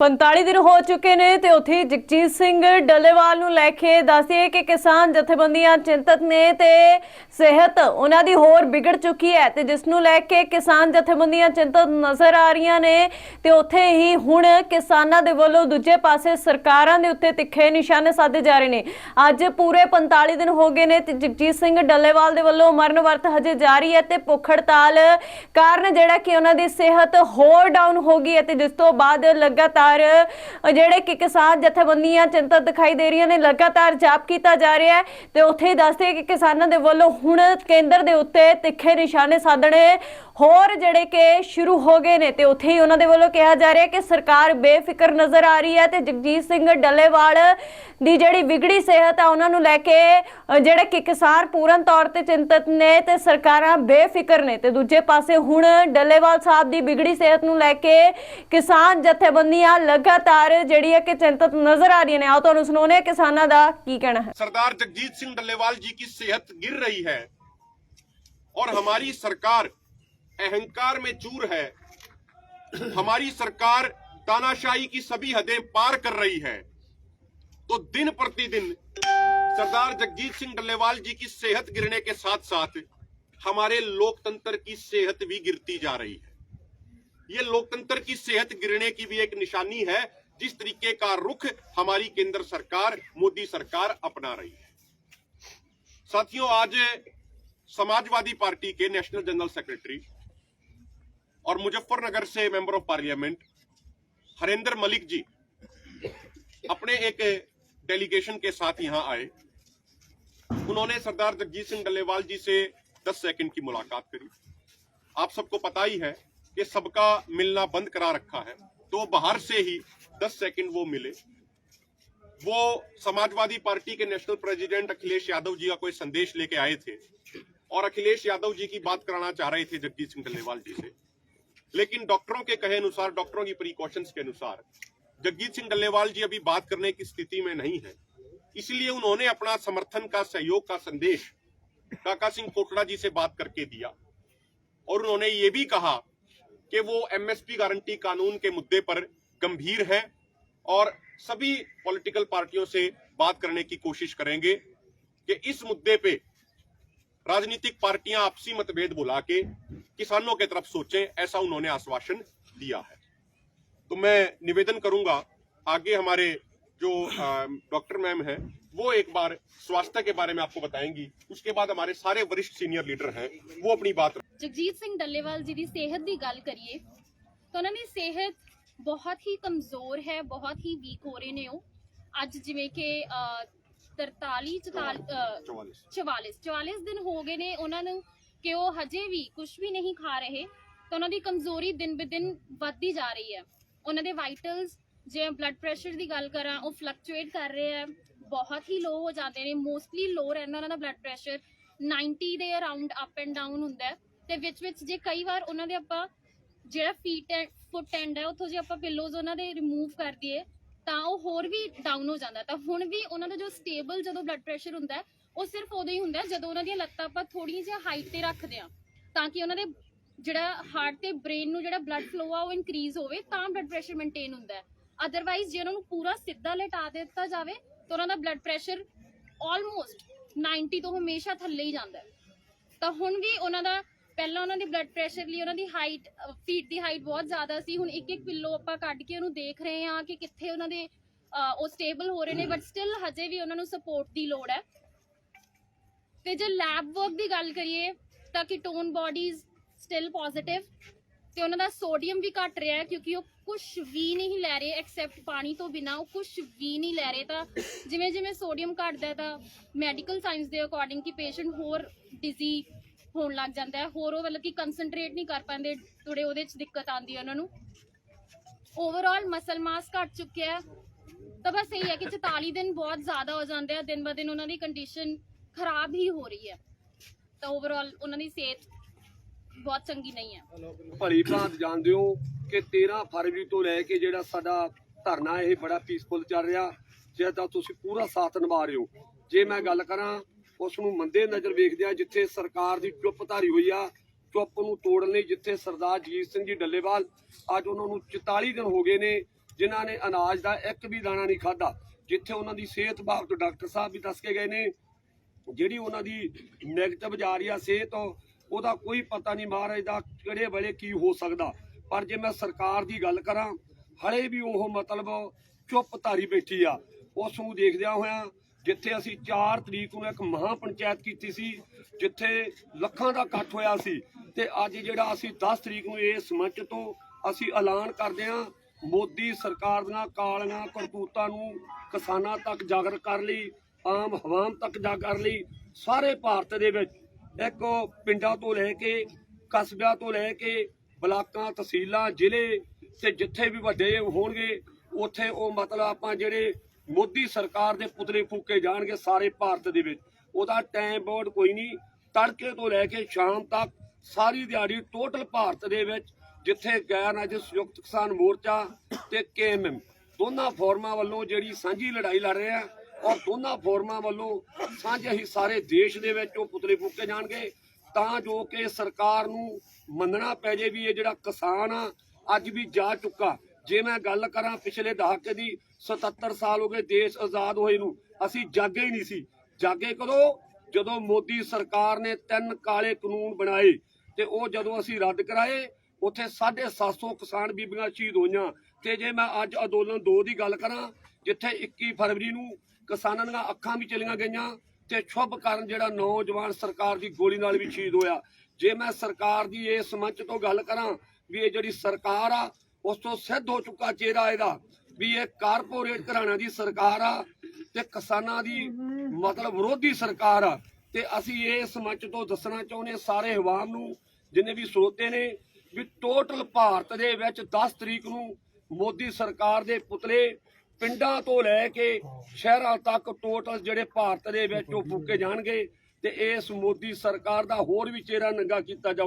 45 ਦਿਨ ਹੋ ਚੁੱਕੇ ਨੇ ਤੇ ਉੱਥੇ ਜਗਜੀਤ ਸਿੰਘ ਡੱਲੇਵਾਲ ਨੂੰ ਲੈ ਕੇ ਦੱਸਿਏ ਕਿ ਕਿਸਾਨ ਜਥੇਬੰਦੀਆਂ ਚਿੰਤਤ ਨੇ ਤੇ ਸਿਹਤ ਉਹਨਾਂ ਦੀ ਹੋਰ ਵਿਗੜ ਚੁੱਕੀ ਹੈ ਤੇ ਜਿਸ ਨੂੰ ਲੈ ਕੇ ਕਿਸਾਨ ਜਥੇਬੰਦੀਆਂ ਚਿੰਤਤ ਨਜ਼ਰ ਆ ਰਹੀਆਂ ਨੇ ਤੇ ਉੱਥੇ ਹੀ ਹੁਣ ਕਿਸਾਨਾਂ ਦੇ ਵੱਲੋਂ ਦੂਜੇ ਪਾਸੇ ਸਰਕਾਰਾਂ ਦੇ ਉੱਤੇ ਤਿੱਖੇ ਨਿਸ਼ਾਨੇ ਸਾਧੇ ਜਾ ਰਹੇ ਨੇ। ਅੱਜ ਪੂਰੇ 45 ਦਿਨ ਹੋ ਗਏ ਨੇ ਤੇ ਜਗਜੀਤ ਸਿੰਘ ਡੱਲੇਵਾਲ ਦੇ ਵੱਲੋਂ ਮਰਨ ਵਰਤ ਹਜੇ ਜਾਰੀ ਹੈ ਤੇ ਭੁੱਖ ਹੜਤਾਲ ਕਾਰਨ ਜਿਹੜਾ ਕਿ ਉਹਨਾਂ ਦੀ ਸਿਹਤ ਹੋਰ ਡਾਊਨ ਹੋ ਗਈ ਹੈ ਤੇ ਜਿਸ ਤੋਂ ਬਾਅਦ ਲਗਾਤਾਰ ਅ, ਜਿਹੜੇ ਕਿ ਕਿਸਾਨ ਜਥੇਬੰਦੀਆਂ ਚਿੰਤਤ ਦਿਖਾਈ ਦੇ ਰਹੀਆਂ ਨੇ ਲਗਾਤਾਰ ਜਾਪ ਕੀਤਾ ਜਾ ਰਿਹਾ ਹੈ ਤੇ ਉੱਥੇ ਹੀ ਦੱਸਦੇ ਕਿ ਕਿਸਾਨਾਂ ਦੇ ਵੱਲੋਂ ਹੁਣ ਕੇਂਦਰ ਦੇ ਉੱਤੇ ਤਿੱਖੇ ਨਿਸ਼ਾਨੇ ਸਾਧਣੇ ਹੋਰ ਜਿਹੜੇ ਕਿ ਸ਼ੁਰੂ ਹੋ ਗਏ ਨੇ ਤੇ ਉੱਥੇ ਹੀ ਉਹਨਾਂ ਦੇ ਵੱਲੋਂ ਕਿਹਾ ਜਾ ਰਿਹਾ ਹੈ ਕਿ ਸਰਕਾਰ ਬੇਫਿਕਰ ਨਜ਼ਰ ਆ ਰਹੀ ਹੈ ਤੇ ਜਗਜੀਤ ਸਿੰਘ ਡੱਲੇਵਾਲ ਦੀ ਜਿਹੜੀ ਵਿਗੜੀ ਸਿਹਤ ਆ ਉਹਨਾਂ ਨੂੰ ਲੈ ਕੇ ਅ, ਜਿਹੜੇ ਕਿ ਕਿਸਾਨ ਪੂਰਨ ਤੌਰ ਤੇ ਚਿੰਤਤ ਨੇ ਤੇ ਸਰਕਾਰਾਂ ਬੇਫਿਕਰ ਨੇ ਤੇ ਦੂਜੇ ਪਾਸੇ ਹੁਣ ਡੱਲੇਵਾਲ ਸਾਹਿਬ ਦੀ ਵਿਗੜੀ ਸਿਹਤ ਨੂੰ ਲੈ ਕੇ ਕਿਸਾਨ ਜਥੇਬੰਦੀਆਂ ਲਗਾਤਾਰ ਜਿਹੜੀ ਹੈ ਕਿ ਚਿੰਤਤ ਨਜ਼ਰ ਆ ਰਹੀਆਂ ਨੇ ਆਓ ਤੁਹਾਨੂੰ ਸੁਣਾਉਂਦੇ ਹਾਂ ਕਿਸਾਨਾਂ ਦਾ ਕੀ ਕਹਿਣਾ ਹੈ सरदार जगजीत सिंह डल्लेवाल जी की सेहत गिर रही है और हमारी सरकार अहंकार में चूर है। हमारी सरकार तानाशाही की सभी हदें पार कर रही है। तो दिन प्रतिदिन सरदार जगजीत सिंह डल्लेवाल जी की सेहत गिरने के साथ साथ हमारे लोकतंत्र की सेहत भी गिरती जा रही है। ये लोकतंत्र की सेहत गिरने की भी एक निशानी है, जिस तरीके का रुख हमारी केंद्र सरकार, मोदी सरकार अपना रही है। साथियों, आज समाजवादी पार्टी के नेशनल जनरल सेक्रेटरी और मुजफ्फरनगर से member of parliament Harendra Malik ji अपने एक डेलीगेशन के साथ यहाँ आए। उन्होंने सरदार जगजीत सिंह डल्लेवाल जी से 10 सेकंड की मुलाकात करी। आप सबको पता ही है कि सबका मिलना बंद करा रखा है। तो बाहर से ही 10 सेकंड वो मिले। वो समाजवादी पार्टी के नेशनल प्रेसिडेंट अखिलेश यादव जी का कोई संदेश लेके आए थे। और अखिलेश यादव जी की बात कराना चाह रहे थे जगजीत सिंह डल्लेवाल जी से। लेकिन डॉक्टरों के कहे अनुसार, डॉक्टरों की प्रिकॉशंस के अनुसार, जगजीत सिंह डल्लेवाल जी अभी बात करने की स्थिति में नहीं है। इसलिए उन्होंने अपना समर्थन का, सहयोग का संदेश काका सिंह कोटड़ा जी से बात करके दिया। और उन्होंने ये भी कहा कि वो एमएसपी गारंटी कानून के मुद्दे पर गंभीर है और सभी पॉलिटिकल पार्टियों से बात करने की कोशिश करेंगे कि इस मुद्दे पे राजनीतिक पार्टियां आपसी मतभेद बुला के किसानों के तरफ सोचें ऐसा उन्होंने आश्वासन दिया है तो मैं निवेदन करूंगा आगे हमारे जो अ, डॉक्टर मैम है वो एक बार स्वास्थ्य के बारे में आपको बताएंगी उसके बाद हमारे सारे वरिष्ठ सीनियर लीडर हैं वो अपनी बात ਜਗਜੀਤ ਸਿੰਘ ਡੱਲੇਵਾਲ ਜੀ ਦੀ ਸਿਹਤ ਦੀ ਗੱਲ ਕਰੀਏ ਤਾਂ ਉਹਨਾਂ ਦੀ ਸਿਹਤ ਬਹੁਤ ਹੀ ਕਮਜ਼ੋਰ ਹੈ ਬਹੁਤ ਹੀ ਵੀਕ ਹੋ ਰਹੇ ਨੇ ਉਹ ਅੱਜ ਜਿਵੇਂ ਕਿ ਅਹ, 43 44 ਦਿਨ ਹੋ ਗਏ ਨੇ ਉਹਨਾਂ ਨੂੰ ਕਿ ਉਹ ਹਜੇ ਵੀ ਕੁਝ ਵੀ ਨਹੀਂ ਖਾ ਰਹੇ ਤਾਂ ਉਹਨਾਂ ਦੀ ਕਮਜ਼ੋਰੀ ਦਿਨ ਬਦਿਨ ਵੱਧਦੀ ਜਾ ਰਹੀ ਹੈ। ਉਹਨਾਂ ਦੇ ਵਾਈਟਲਸ ਜੇ ਬਲੱਡ ਪ੍ਰੈਸ਼ਰ ਦੀ ਗੱਲ ਕਰਾਂ ਉਹ ਫਲਕਚੁਏਟ ਕਰ ਰਹੇ ਆ ਬਹੁਤ ਹੀ ਲੋ ਹੋ ਜਾਂਦੇ ਨੇ ਮੋਸਟਲੀ ਲੋ ਰਹਿੰਦਾ ਉਹਨਾਂ ਦਾ ਬਲੱਡ ਪ੍ਰੈਸ਼ਰ 90 ਦੇ ਅਰਾਊਂਡ ਅਪ ਐਂਡ ਡਾਊਨ ਹੁੰਦਾ ਤੇ ਵਿੱਚ ਵਿੱਚ ਜੇ ਕਈ ਵਾਰ ਉਹਨਾਂ ਦੇ ਆਪਾਂ ਜਿਹੜਾ ਫੀਟ ਐਂਡ ਫੁੱਟ ਐਂਡ ਹੈ ਉੱਥੋਂ ਜੇ ਆਪਾਂ ਪਿਲੋਜ਼ ਉਹਨਾਂ ਦੇ ਰਿਮੂਵ ਕਰ ਦਈਏ ਤਾਂ ਉਹ ਹੋਰ ਵੀ ਡਾਊਨ ਹੋ ਜਾਂਦਾ। ਤਾਂ ਹੁਣ ਵੀ ਉਹਨਾਂ ਦਾ ਜੋ ਸਟੇਬਲ ਜਦੋਂ ਬਲੱਡ ਪ੍ਰੈਸ਼ਰ ਹੁੰਦਾ ਉਹ ਸਿਰਫ ਉਦੋਂ ਹੀ ਹੁੰਦਾ ਜਦੋਂ ਉਹਨਾਂ ਦੀਆਂ ਲੱਤਾਂ ਆਪਾਂ ਥੋੜੀਆਂ ਜਿਹਾ ਹਾਈਟ ਤੇ ਰੱਖਦੇ ਆ ਤਾਂ ਕਿ ਉਹਨਾਂ ਦੇ ਜਿਹੜਾ ਹਾਰਟ ਤੇ ਬ੍ਰੇਨ ਨੂੰ ਜਿਹੜਾ ਬਲੱਡ ਫਲੋ ਆ ਉਹ ਇਨਕਰੀਜ਼ ਹੋਵੇ, ਤਾਂ ਬਲੱਡ ਪ੍ਰੈਸ਼ਰ ਮੇਨਟੇਨ ਹੁੰਦਾ ਅਦਰਵਾਈਜ਼ ਜੇ ਉਹਨਾਂ ਨੂੰ ਪੂਰਾ ਸਿੱਧਾ ਲਟਾ ਦਿੱਤਾ ਜਾਵੇ, ਤਾਂ ਉਹਨਾਂ ਦਾ ਬਲੱਡ ਪ੍ਰੈਸ਼ਰ ਆਲਮੋਸਟ 90 ਤੋਂ ਹਮੇਸ਼ਾ ਥੱਲੇ ਹੀ ਜਾਂਦਾ ਤਾਂ ਹੁਣ ਵੀ ਉਹਨਾਂ ਦਾ ਪਹਿਲਾਂ ਉਹਨਾਂ ਦੀ ਬਲੱਡ ਪ੍ਰੈਸ਼ਰ ਲਈ ਉਹਨਾਂ ਦੀ ਹਾਈਟ ਫੀਟ ਦੀ ਹਾਈਟ ਬਹੁਤ ਜ਼ਿਆਦਾ ਸੀ। ਹੁਣ ਇੱਕ ਇੱਕ ਪਿੱਲੋ ਆਪਾਂ ਕੱਢ ਕੇ ਉਹਨੂੰ ਦੇਖ ਰਹੇ ਹਾਂ ਕਿ ਕਿੱਥੇ ਉਹਨਾਂ ਦੇ ਉਹ ਸਟੇਬਲ ਹੋ ਰਹੇ ਨੇ ਬਟ ਸਟਿਲ ਹਜੇ ਵੀ ਉਹਨਾਂ ਨੂੰ ਸਪੋਰਟ ਦੀ ਲੋੜ ਹੈ। ਤੇ ਜੇ ਲੈਬ ਵਰਕ ਦੀ ਗੱਲ ਕਰੀਏ, ਤਾਂ ਕਿ ਟੋਨ ਬਾਡੀਜ਼ ਸਟਿਲ ਪੋਜ਼ਿਟਿਵ ਤੇ ਉਹਨਾਂ ਦਾ ਸੋਡੀਅਮ ਵੀ ਘਟ ਰਿਹਾ ਕਿਉਂਕਿ ਉਹ ਕੁਝ ਵੀ ਨਹੀਂ ਲੈ ਰਹੇ ਐਕਸੈਪਟ ਪਾਣੀ ਤੋਂ ਬਿਨਾ, ਉਹ ਕੁਝ ਵੀ ਨਹੀਂ ਲੈ ਰਹੇ। ਤਾਂ ਜਿਵੇਂ ਜਿਵੇਂ ਸੋਡੀਅਮ ਘਟਦਾ ਤਾਂ ਮੈਡੀਕਲ ਸਾਇੰਸ ਦੇ ਅਕੋਰਡਿੰਗ ਕਿ ਪੇਸ਼ੈਂਟ ਹੋਰ ਡਿਜ਼ੀ ਹੋਣ ਲੱਗ ਜਾਂਦਾ ਹੈ। ਹੋਰ ਉਹ ਮਤਲਬ ਕਿ ਕਨਸੈਂਟਰੇਟ ਨਹੀਂ ਕਰ ਪਾਉਂਦੇ ਥੋੜੇ ਉਹਦੇ ਚ ਦਿੱਕਤ ਆਉਂਦੀ ਹੈ ਉਹਨਾਂ ਨੂੰ। ਓਵਰਆਲ ਮਸਲ ਮਾਸ ਘਟ ਚੁੱਕਿਆ ਹੈ। ਤਾਂ ਬਸ ਇਹ ਹੈ ਕਿ 44 ਦਿਨ ਬਹੁਤ ਜ਼ਿਆਦਾ ਹੋ ਜਾਂਦੇ ਆ। ਦਿਨ ਬ ਦਿਨ ਉਹਨਾਂ ਦੀ ਕੰਡੀਸ਼ਨ ਖਰਾਬ ਹੀ ਹੋ ਰਹੀ ਹੈ। ਤਾਂ ਓਵਰਆਲ ਉਹਨਾਂ ਦੀ ਸਿਹਤ ਬਹੁਤ ਚੰਗੀ ਨਹੀਂ ਹੈ। ਭਲੀ ਭਾਂਤ ਜਾਣਦੇ ਹੋ ਕਿ 13 ਫਰਵਰੀ ਤੋਂ ਲੈ ਕੇ ਜਿਹੜਾ ਸਾਡਾ ਧਰਨਾ, ਇਹ ਬੜਾ ਪੀਸਫੁਲ ਚੱਲ ਰਿਹਾ। ਜਿਹਦਾ ਤੁਸੀਂ ਪੂਰਾ ਸਾਥ ਨਿਭਾ ਰਹੇ ਹੋ। ਜੇ ਮੈਂ ਗੱਲ ਕਰਾਂ ਉਸ ਨੂੰ ਮੰਦੇ ਨਜ਼ਰ ਵੇਖਦੇ ਆ ਜਿੱਥੇ ਸਰਕਾਰ ਦੀ ਚੁੱਪ ਧਾਰੀ ਹੋਈ ਆ, ਚੁੱਪ ਨੂੰ ਤੋੜਨ ਲਈ ਜਿੱਥੇ ਸਰਦਾਰ ਜੀਤ ਸਿੰਘ ਜੀ ਡੱਲੇਵਾਲ ਅੱਜ ਉਹਨਾਂ ਨੂੰ 44 ਦਿਨ ਹੋ ਗਏ ਨੇ, ਜਿਨ੍ਹਾਂ ਨੇ ਅਨਾਜ ਦਾ ਇੱਕ ਵੀ ਦਾਣਾ ਨਹੀਂ ਖਾਦਾ ਜਿੱਥੇ ਉਹਨਾਂ ਦੀ ਸਿਹਤ ਬਾਬਤ ਡਾਕਟਰ ਸਾਹਿਬ ਵੀ ਦੱਸ ਕੇ ਗਏ ਨੇ, ਜਿਹੜੀ ਉਹਨਾਂ ਦੀ ਨੈਗੇਟਿਵ ਜਾ ਰਹੀ ਆ ਸਿਹਤ, ਉਹਦਾ ਕੋਈ ਪਤਾ ਨਹੀਂ ਮਹਾਰਾਜ ਦਾ ਕਿਹੜੇ ਵੇਲੇ ਕੀ ਹੋ ਸਕਦਾ। ਪਰ ਜੇ ਮੈਂ ਸਰਕਾਰ ਦੀ ਗੱਲ ਕਰਾਂ, ਹਲੇ ਵੀ ਉਹ ਮਤਲਬ ਚੁੱਪ ਧਾਰੀ ਬੈਠੀ ਆ ਉਸ ਨੂੰ ਦੇਖਦਿਆਂ ਹੋਇਆਂ ਜਿੱਥੇ ਅਸੀਂ 4 ਤਰੀਕ ਨੂੰ ਇੱਕ ਮਹਾ ਪੰਚਾਇਤ ਕੀਤੀ ਸੀ, ਜਿੱਥੇ ਲੱਖਾਂ ਦਾ ਇਕੱਠ ਹੋਇਆ ਸੀ। ਤੇ ਅੱਜ ਜਿਹੜਾ ਅਸੀਂ 10 ਤਰੀਕ ਨੂੰ ਇਸ ਮੰਚ ਤੋਂ ਅਸੀਂ ਐਲਾਨ ਕਰਦੇ ਹਾਂ, ਮੋਦੀ ਸਰਕਾਰ ਦੀਆਂ ਕਾਲੀਆਂ ਕਰਤੂਤਾਂ ਨੂੰ ਕਿਸਾਨਾਂ ਤੱਕ ਜਾਗਰ ਕਰ ਲਈ, ਆਮ ਹਵਾਮ ਤੱਕ ਜਾਗਰ ਲਈ। ਸਾਰੇ ਭਾਰਤ ਦੇ ਵਿੱਚ ਇੱਕ ਪਿੰਡਾਂ ਤੋਂ ਲੈ ਕੇ ਕਸਬਿਆਂ ਤੋਂ ਲੈ ਕੇ ਬਲਾਕਾਂ, ਤਹਿਸੀਲਾਂ, ਜ਼ਿਲ੍ਹੇ ਤੇ ਜਿੱਥੇ ਵੀ ਵੱਡੇ ਹੋਣਗੇ, ਉੱਥੇ ਉਹ ਮਤਲਬ ਆਪਾਂ ਜਿਹੜੇ ਮੋਦੀ ਸਰਕਾਰ ਦੇ ਪੁਤਲੇ ਫੂਕੇ ਜਾਣਗੇ ਸਾਰੇ ਭਾਰਤ ਦੇ ਵਿੱਚ। ਉਹਦਾ ਟਾਈਮ ਬੋਰਡ ਕੋਈ ਨਹੀਂ। ਤੜਕੇ ਤੋਂ ਲੈ ਕੇ ਸ਼ਾਮ ਤੱਕ ਸਾਰੀ ਦਿਹਾੜੀ ਟੋਟਲ ਭਾਰਤ ਦੇ ਵਿੱਚ ਜਿੱਥੇ ਗੈਰ ਰਾਜ ਸੰਯੁਕਤ ਕਿਸਾਨ ਮੋਰਚਾ ਤੇ ਕੇਐਮਐਮ ਦੋਨਾਂ ਫੋਰਮਾਂ ਵੱਲੋਂ ਜਿਹੜੀ ਸਾਂਝੀ ਲੜਾਈ ਲੜ ਰਹੇ ਆ, ਔਰ ਦੋਨਾਂ ਫੋਰਮਾਂ ਵੱਲੋਂ ਸਾਂਝੇ ਹੀ ਸਾਰੇ ਦੇਸ਼ ਦੇ ਵਿੱਚ ਉਹ ਪੁਤਲੇ ਫੂਕੇ ਜਾਣਗੇ। ਤਾਂ ਜੋ ਕਿ ਸਰਕਾਰ ਨੂੰ ਮੰਨਣਾ ਪੈ ਜੇ ਵੀ ਇਹ ਜਿਹੜਾ ਕਿਸਾਨ ਆ, ਅੱਜ ਵੀ ਜਾ ਚੁੱਕਾ। ਜੇ ਮੈਂ ਗੱਲ ਕਰਾਂ ਪਿਛਲੇ ਦਹਾਕੇ ਦੀ 77 ਸਾਲ ਹੋ ਗਏ ਦੇਸ਼ ਆਜ਼ਾਦ ਹੋਏ ਨੂੰ, ਅਸੀਂ ਜਾਗੇ ਹੀ ਨਹੀਂ ਸੀ। ਜਾਗੇ ਕਦੋਂ? ਜਦੋਂ ਮੋਦੀ ਸਰਕਾਰ ਨੇ ਤਿੰਨ ਕਾਲੇ ਕਾਨੂੰਨ ਬਣਾਏ ਤੇ ਉਹ ਜਦੋਂ ਅਸੀਂ ਰੱਦ ਕਰਾਏ, ਉੱਥੇ 750 ਕਿਸਾਨ ਬੀਬੀਆਂ ਸ਼ਹੀਦ ਹੋਈਆਂ। ਤੇ ਜੇ ਮੈਂ ਅੱਜ ਅੰਦੋਲਨ 2 ਦੀ ਗੱਲ ਕਰਾਂ, ਜਿੱਥੇ 21 ਫਰਵਰੀ ਨੂੰ ਕਿਸਾਨਾਂ ਦੀਆਂ ਅੱਖਾਂ ਵੀ ਚਲੀਆਂ ਗਈਆਂ ਤੇ ਸ਼ੁਭ ਕਾਰਨ ਜਿਹੜਾ ਨੌਜਵਾਨ ਸਰਕਾਰ ਦੀ ਗੋਲੀ ਨਾਲ ਵੀ ਸ਼ਹੀਦ ਹੋਇਆ। ਜੇ ਮੈਂ ਸਰਕਾਰ ਦੀ ਇਸ ਮੰਚ ਤੋਂ ਗੱਲ ਕਰਾਂ ਵੀ ਇਹ ਜਿਹੜੀ ਸਰਕਾਰ ਆ ਉਸ ਤੋਂ ਸਿੱਧ ਹੋ ਚੁੱਕਾ ਚਿਹਰਾ ਇਹਦਾ ਵੀ ਇਹ ਕਾਰਪੋਰੇਟ ਘਰਾਣਿਆਂ ਦੀ ਸਰਕਾਰ ਆ ਤੇ ਕਿਸਾਨਾਂ ਦੀ ਮਤਲਬ ਵਿਰੋਧੀ ਸਰਕਾਰ ਆ। ਤੇ ਅਸੀਂ ਇਸ ਮੰਚ ਤੋਂ ਦੱਸਣਾ ਚਾਹੁੰਦੇ ਸਾਰੇ ਹਵਾਮ ਨੂੰ, ਜਿੰਨੇ ਵੀ ਸਰੋਤੇ ਨੇ, ਵੀ ਟੋਟਲ ਭਾਰਤ ਦੇ ਵਿੱਚ 10 ਤਰੀਕ ਨੂੰ ਮੋਦੀ ਸਰਕਾਰ ਦੇ ਪੁਤਲੇ ਪਿੰਡਾਂ ਤੋਂ ਲੈ ਕੇ ਸ਼ਹਿਰਾਂ ਤੱਕ ਟੋਟਲ ਜਿਹੜੇ ਭਾਰਤ ਦੇ ਵਿੱਚ ਉਹ ਫੂਕੇ ਜਾਣਗੇ ਤੇ ਇਸ ਮੋਦੀ ਸਰਕਾਰ ਦਾ ਹੋਰ ਵੀ ਚਿਹਰਾ ਨੰਗਾ ਕੀਤਾ ਜਾਊ